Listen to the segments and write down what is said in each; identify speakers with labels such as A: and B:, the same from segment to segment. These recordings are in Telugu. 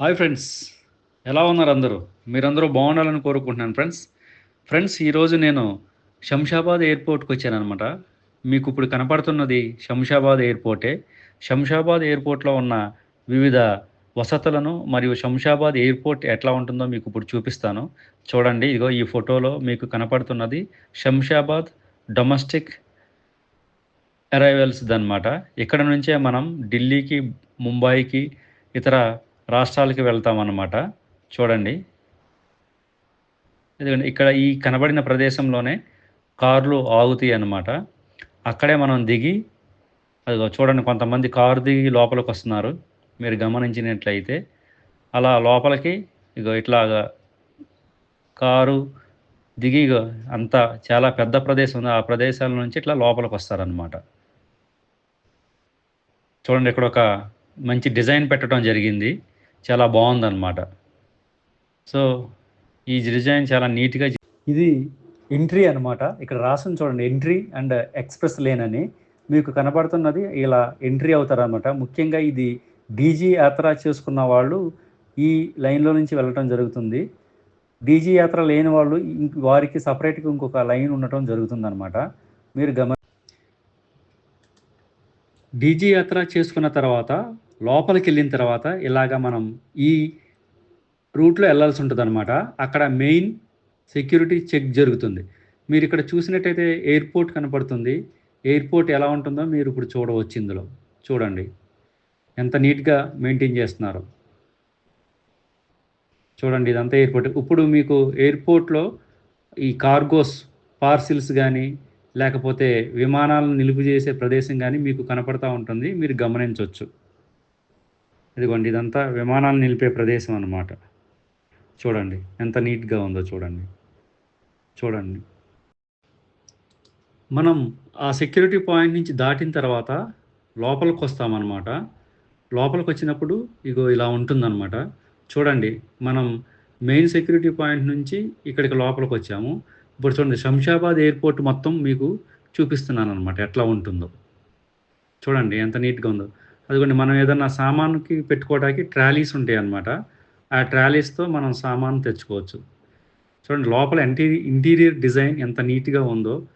A: Hi friends. ఎలా ఉన్నారు అందరూ? మీరందరూ బాగుండాలని కోరుకుంటున్నాను ఫ్రెండ్స్. ఫ్రెండ్స్ ఈరోజు నేను శంషాబాద్ ఎయిర్పోర్ట్కి వచ్చానమాట మీకు ఇప్పుడు కనపడుతున్నది శంషాబాద్ ఎయిర్పోర్టే. శంషాబాద్ ఎయిర్పోర్ట్లో ఉన్న వివిధ వసతులను మరియు శంషాబాద్ ఎయిర్పోర్ట్ ఎట్లా ఉంటుందో మీకు ఇప్పుడు చూపిస్తాను. చూడండి ఇదిగో ఈ ఫోటోలో మీకు కనపడుతున్నది శంషాబాద్ డొమెస్టిక్ అరైవల్స్ అనమాట ఇక్కడ నుంచే మనం ఢిల్లీకి ముంబైకి ఇతర రాష్ట్రాలకి వెళ్తామన్నమాట. చూడండి. ఎందుకంటే ఇక్కడ ఈ కనబడిన ప్రదేశంలోనే కార్లు ఆగుతాయి అన్నమాట అక్కడే మనం దిగి అదిగో చూడండి కొంతమంది కారు దిగి లోపలికి వస్తున్నారు మీరు గమనించినట్లయితే అలా లోపలికి ఇగో ఇట్లాగా కారు దిగి ఇగో అంత చాలా పెద్ద ప్రదేశం ఉంది. ఆ ప్రదేశాల నుంచి ఇట్లా లోపలికి వస్తారనమాట చూడండి ఇక్కడ ఒక మంచి డిజైన్ పెట్టడం జరిగింది. చాలా బాగుందన్నమాట. సో ఈ డిజైన్ చాలా నీట్గా ఇది ఎంట్రీ అన్నమాట. ఇక్కడ రాసిన చూడండి ఎంట్రీ అండ్ ఎక్స్ప్రెస్ లేన్ అని. మీకు కనబడుతున్నది ఇలా ఎంట్రీ అవుతారనమాట ముఖ్యంగా ఇది డీజీ యాత్ర చేసుకున్న వాళ్ళు ఈ లైన్లో నుంచి వెళ్ళటం జరుగుతుంది. డీజీ యాత్ర లేని వాళ్ళు వారికి సపరేట్గా ఇంకొక లైన్ ఉండటం జరుగుతుంది అనమాట మీరు గమ డీజీ యాత్ర చేసుకున్న తర్వాత లోపలికి వెళ్ళిన తర్వాత ఇలాగ మనం ఈ రూట్లో వెళ్ళాల్సి ఉంటుంది అనమాట అక్కడ మెయిన్ సెక్యూరిటీ చెక్ జరుగుతుంది. మీరు ఇక్కడ చూసినట్టయితే ఎయిర్పోర్ట్ కనపడుతుంది. ఎయిర్పోర్ట్ ఎలా ఉంటుందో మీరు ఇప్పుడు చూడవచ్చు ఇందులో. చూడండి. ఎంత నీట్గా మెయింటైన్ చేస్తున్నారు. చూడండి ఇదంతా ఎయిర్పోర్ట్. ఇప్పుడు మీకు ఎయిర్పోర్ట్లో ఈ కార్గోస్ పార్సిల్స్ కానీ లేకపోతే విమానాలను నిలుపు చేసే ప్రదేశం కానీ మీకు కనపడతా ఉంటుంది మీరు గమనించవచ్చు ఇదిగోండి ఇదంతా విమానాలు నిలిపే ప్రదేశం అన్నమాట. చూడండి ఎంత నీట్గా ఉందో చూడండి. చూడండి. మనం ఆ సెక్యూరిటీ పాయింట్ నుంచి దాటిన తర్వాత లోపలికి వస్తామన్నమాట లోపలికి వచ్చినప్పుడు ఇగో ఇలా ఉంటుందన్నమాట. చూడండి మనం మెయిన్ సెక్యూరిటీ పాయింట్ నుంచి ఇక్కడికి లోపలికి వచ్చాము ఇప్పుడు చూడండి శంషాబాద్ ఎయిర్పోర్ట్ మొత్తం మీకు చూపిస్తున్నాను అనమాట ఎట్లా ఉంటుందో. చూడండి ఎంత నీట్గా ఉందో. అదిగోండి మనం ఏదన్నా సామాన్కి పెట్టుకోవడానికి ట్రాలీస్ ఉంటాయి అనమాట ఆ ట్రాలీస్తో మనం సామాన్ తెచ్చుకోవచ్చు. చూడండి లోపల ఇంటీరి ఇంటీరియర్ డిజైన్ ఎంత నీట్గా ఉందో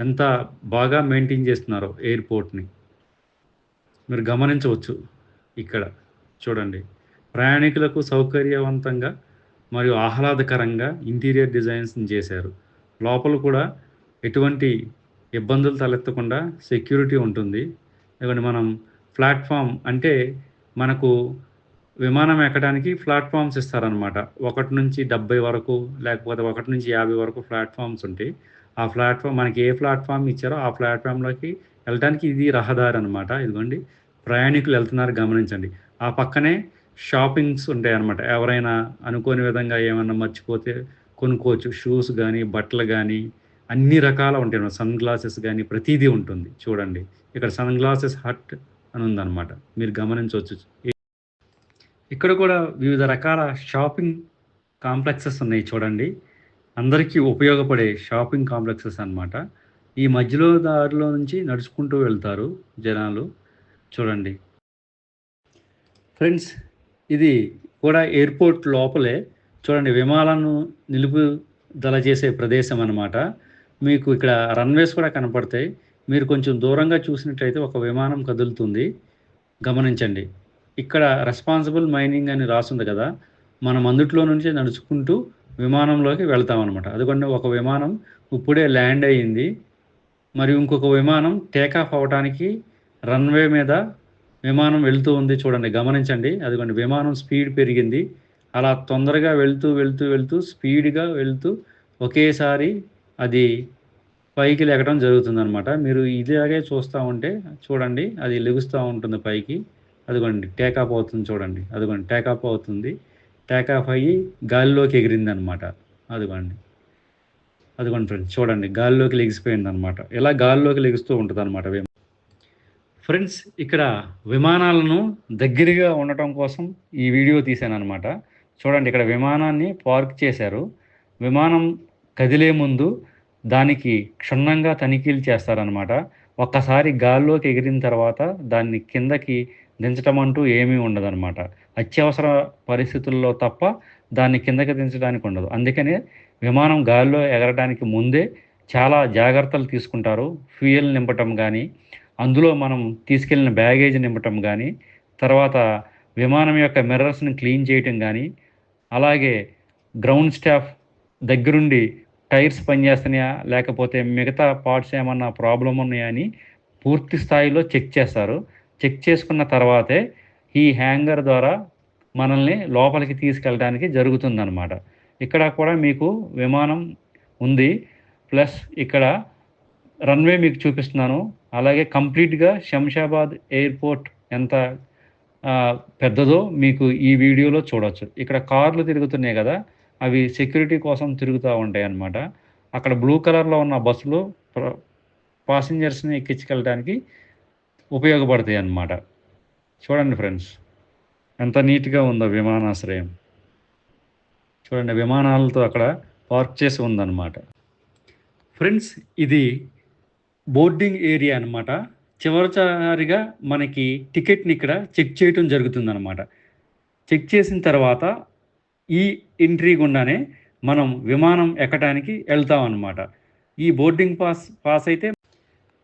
A: ఎంత బాగా మెయింటైన్ చేస్తున్నారో ఎయిర్పోర్ట్ని. మీరు గమనించవచ్చు ఇక్కడ. చూడండి ప్రయాణికులకు సౌకర్యవంతంగా మరియు ఆహ్లాదకరంగా ఇంటీరియర్ డిజైన్స్ని చేశారు. లోపల కూడా ఎటువంటి ఇబ్బందులు తలెత్తకుండా సెక్యూరిటీ ఉంటుంది. ఎందుకంటే మనం ప్లాట్ఫామ్ అంటే మనకు విమానం ఎక్కడానికి ప్లాట్ఫామ్స్ ఇస్తారనమాట ఒకటి నుంచి డెబ్బై వరకు లేకపోతే ఒకటి నుంచి యాభై వరకు ప్లాట్ఫామ్స్ ఉంటాయి ఆ ప్లాట్ఫామ్ మనకి ఏ ప్లాట్ఫామ్ ఇచ్చారో ఆ ప్లాట్ఫామ్లోకి వెళ్ళడానికి ఇది రహదారి అనమాట ఇదిగోండి ప్రయాణికులు వెళ్తున్నారు గమనించండి. ఆ పక్కనే షాపింగ్స్ ఉంటాయి అనమాట ఎవరైనా అనుకోని విధంగా ఏమన్నా మర్చిపోతే కొనుక్కోవచ్చు. షూస్ కానీ బట్టలు కానీ అన్ని రకాల ఉంటాయి సన్ గ్లాసెస్ కానీ ప్రతిదీ ఉంటుంది. చూడండి. ఇక్కడ సన్ గ్లాసెస్ హట్ అని ఉందన్నమాట. మీరు గమనించవచ్చు. ఇక్కడ కూడా వివిధ రకాల షాపింగ్ కాంప్లెక్సెస్ ఉన్నాయి చూడండి. అందరికీ ఉపయోగపడే షాపింగ్ కాంప్లెక్సెస్ అనమాట ఈ మధ్యలో దారిలో నుంచి నడుచుకుంటూ వెళ్తారు జనాలు. చూడండి. ఫ్రెండ్స్ ఇది కూడా ఎయిర్పోర్ట్ లోపలే. చూడండి విమానాలను నిలుపుదల చేసే ప్రదేశం అనమాట మీకు ఇక్కడ రన్వేస్ కూడా కనపడతాయి. మీరు కొంచెం దూరంగా చూసినట్లయితే ఒక విమానం కదులుతుంది. గమనించండి. ఇక్కడ రెస్పాన్సిబుల్ మైనింగ్ అని రాస్తుంది కదా. మనం అందుట్లో నుంచి నడుచుకుంటూ విమానంలోకి వెళ్తాం అనమాట అదిగోండి ఒక విమానం ఇప్పుడే ల్యాండ్ అయ్యింది. మరియు ఇంకొక విమానం టేకాఫ్ అవ్వడానికి రన్వే మీద విమానం వెళ్తూ ఉంది. చూడండి గమనించండి. అదిగోండి విమానం స్పీడ్ పెరిగింది. అలా తొందరగా వెళ్తూ వెళ్తూ వెళ్తూ స్పీడ్గా వెళ్తూ ఒకేసారి అది పైకి లెగడం జరుగుతుంది అనమాట మీరు ఇలాగే చూస్తూ ఉంటే చూడండి అది లెగుస్తూ ఉంటుంది పైకి. అదిగోండి టేకాఫ్ అవుతుంది చూడండి. అదిగోండి టేకాఫ్ అవుతుంది. టేకాఫ్ అయ్యి గాలిలోకి ఎగిరింది అనమాట అదిగోండి. అదిగోండి ఫ్రెండ్స్ చూడండి గాలిలోకి లెగిసిపోయింది అనమాట ఇలా గాలిలోకి లెగుస్తూ ఉంటుంది అనమాట ఫ్రెండ్స్ ఇక్కడ విమానాలను దగ్గరగా ఉండటం కోసం ఈ వీడియో తీశాను అనమాట చూడండి ఇక్కడ విమానాన్ని పార్క్ చేశారు. విమానం కదిలే ముందు దానికి క్షుణ్ణంగా తనిఖీలు చేస్తారనమాట ఒక్కసారి గాల్లోకి ఎగిరిన తర్వాత దాన్ని కిందకి దించడం అంటూ ఏమీ ఉండదన్నమాట. అత్యవసర పరిస్థితుల్లో తప్ప దాన్ని కిందకి దించడానికి ఉండదు. అందుకనే విమానం గాల్లో ఎగరడానికి ముందే చాలా జాగ్రత్తలు తీసుకుంటారు. ఫ్యూయల్ నింపటం కానీ అందులో మనం తీసుకెళ్ళిన బ్యాగేజ్ నింపటం కానీ తర్వాత విమానం యొక్క మిర్రర్స్ని క్లీన్ చేయటం కానీ అలాగే గ్రౌండ్ స్టాఫ్ దగ్గరుండి టైర్స్ పనిచేస్తున్నాయా? లేకపోతే మిగతా పార్ట్స్ ఏమన్నా ప్రాబ్లం ఉన్నాయా అని పూర్తి స్థాయిలో చెక్ చేస్తారు. చెక్ చేసుకున్న తర్వాతే ఈ హ్యాంగర్ ద్వారా మనల్ని లోపలికి తీసుకెళ్ళడానికి జరుగుతుందన్నమాట. ఇక్కడ కూడా మీకు విమానం ఉంది. ప్లస్ ఇక్కడ రన్వే మీకు చూపిస్తున్నాను. అలాగే కంప్లీట్గా శంషాబాద్ ఎయిర్పోర్ట్ ఎంత పెద్దదో మీకు ఈ వీడియోలో చూడొచ్చు. ఇక్కడ కార్లు తిరుగుతున్నాయి కదా అవి సెక్యూరిటీ కోసం తిరుగుతూ ఉంటాయి అన్నమాట. అక్కడ బ్లూ కలర్లో ఉన్న బస్సులు పాసింజర్స్ని ఎక్కించుకెళ్ళడానికి ఉపయోగపడతాయి అన్నమాట. చూడండి ఫ్రెండ్స్ ఎంత నీట్గా ఉందో విమానాశ్రయం. చూడండి విమానాలతో అక్కడ పార్క్ చేసి ఉందన్నమాట. ఫ్రెండ్స్ ఇది బోర్డింగ్ ఏరియా అనమాట చివరిసారిగా మనకి టికెట్ని ఇక్కడ చెక్ చేయటం జరుగుతుందన్నమాట. చెక్ చేసిన తర్వాత ఈ ఎంట్రీ గుండానే మనం విమానం ఎక్కడానికి వెళ్తాం అనమాట ఈ బోర్డింగ్ పాస్ పాస్ అయితే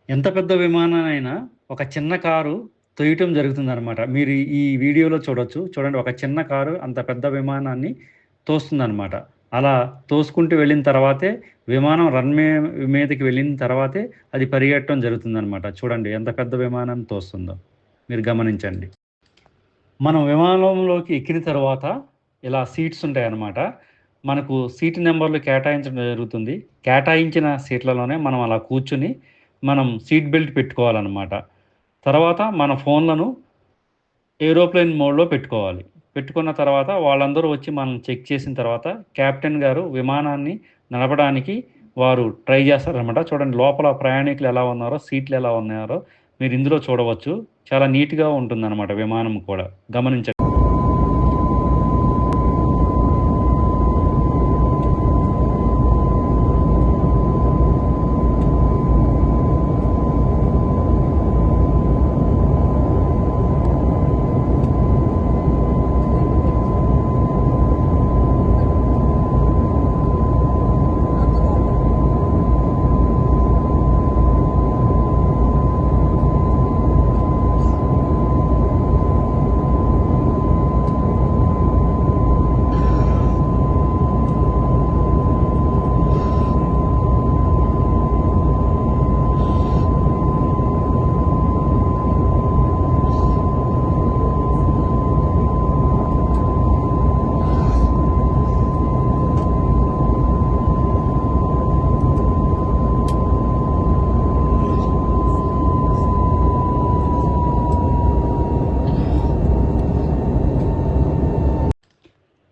A: ఎంత పెద్ద విమానానైనా ఒక చిన్న కారు తొయ్యటం జరుగుతుందన్నమాట. మీరు ఈ వీడియోలో చూడొచ్చు. చూడండి ఒక చిన్న కారు అంత పెద్ద విమానాన్ని తోస్తుందన్నమాట. అలా తోసుకుంటూ వెళ్ళిన తర్వాతే విమానం రన్వే మీదకి వెళ్ళిన తర్వాతే అది పరిగెట్టడం జరుగుతుందనమాట చూడండి ఎంత పెద్ద విమానం తోస్తుందో. మీరు గమనించండి. మనం విమానంలోకి ఎక్కిన తర్వాత ఇలా సీట్స్ ఉంటాయన్నమాట. మనకు సీట్ నెంబర్లు కేటాయించడం జరుగుతుంది. కేటాయించిన సీట్లలోనే మనం అలా కూర్చుని మనం సీట్ బెల్ట్ పెట్టుకోవాలన్నమాట. తర్వాత మన ఫోన్లను ఏరోప్లేన్ మోడ్లో పెట్టుకోవాలి. పెట్టుకున్న తర్వాత వాళ్ళందరూ వచ్చి మనం చెక్ చేసిన తర్వాత కెప్టెన్ గారు విమానాన్ని నడపడానికి వారు ట్రై చేస్తారనమాట చూడండి లోపల ప్రయాణికులు ఎలా ఉన్నారో సీట్లు ఎలా ఉన్నారో మీరు ఇందులో చూడవచ్చు. చాలా నీట్గా ఉంటుందన్నమాట విమానం కూడా. గమనించండి.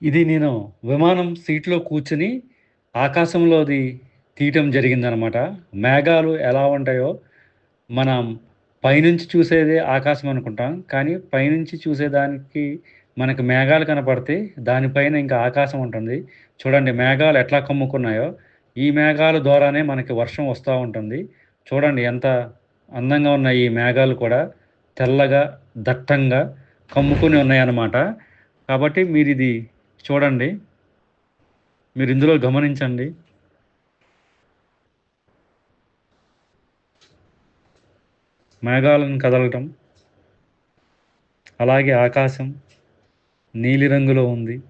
A: ఇది నేను విమానం సీట్లో కూర్చుని ఆకాశంలోది తీయటం జరిగిందనమాట మేఘాలు ఎలా ఉంటాయో మనం పైనుంచి చూసేదే ఆకాశం అనుకుంటాం. కానీ పైనుంచి చూసేదానికి మనకు మేఘాలు కనపడితే దానిపైన ఇంకా ఆకాశం ఉంటుంది. చూడండి మేఘాలు ఎట్లా కమ్ముకున్నాయో ఈ మేఘాల ద్వారానే మనకి వర్షం వస్తూ ఉంటుంది. చూడండి ఎంత అందంగా ఉన్న ఈ మేఘాలు కూడా. తెల్లగా దట్టంగా కమ్ముకొని ఉన్నాయన్నమాట. కాబట్టి మీరు ఇది చూడండి. మీరు ఇందులో గమనించండి. మేఘాలను కదలటం అలాగే ఆకాశం నీలిరంగులో ఉంది.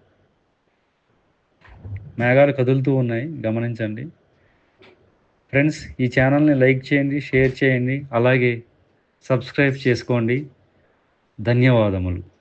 A: మేఘాలు కదులుతూ ఉన్నాయి. గమనించండి. ఫ్రెండ్స్ ఈ ఛానల్ని లైక్ చేయండి షేర్ చేయండి అలాగే సబ్స్క్రైబ్ చేసుకోండి. ధన్యవాదములు.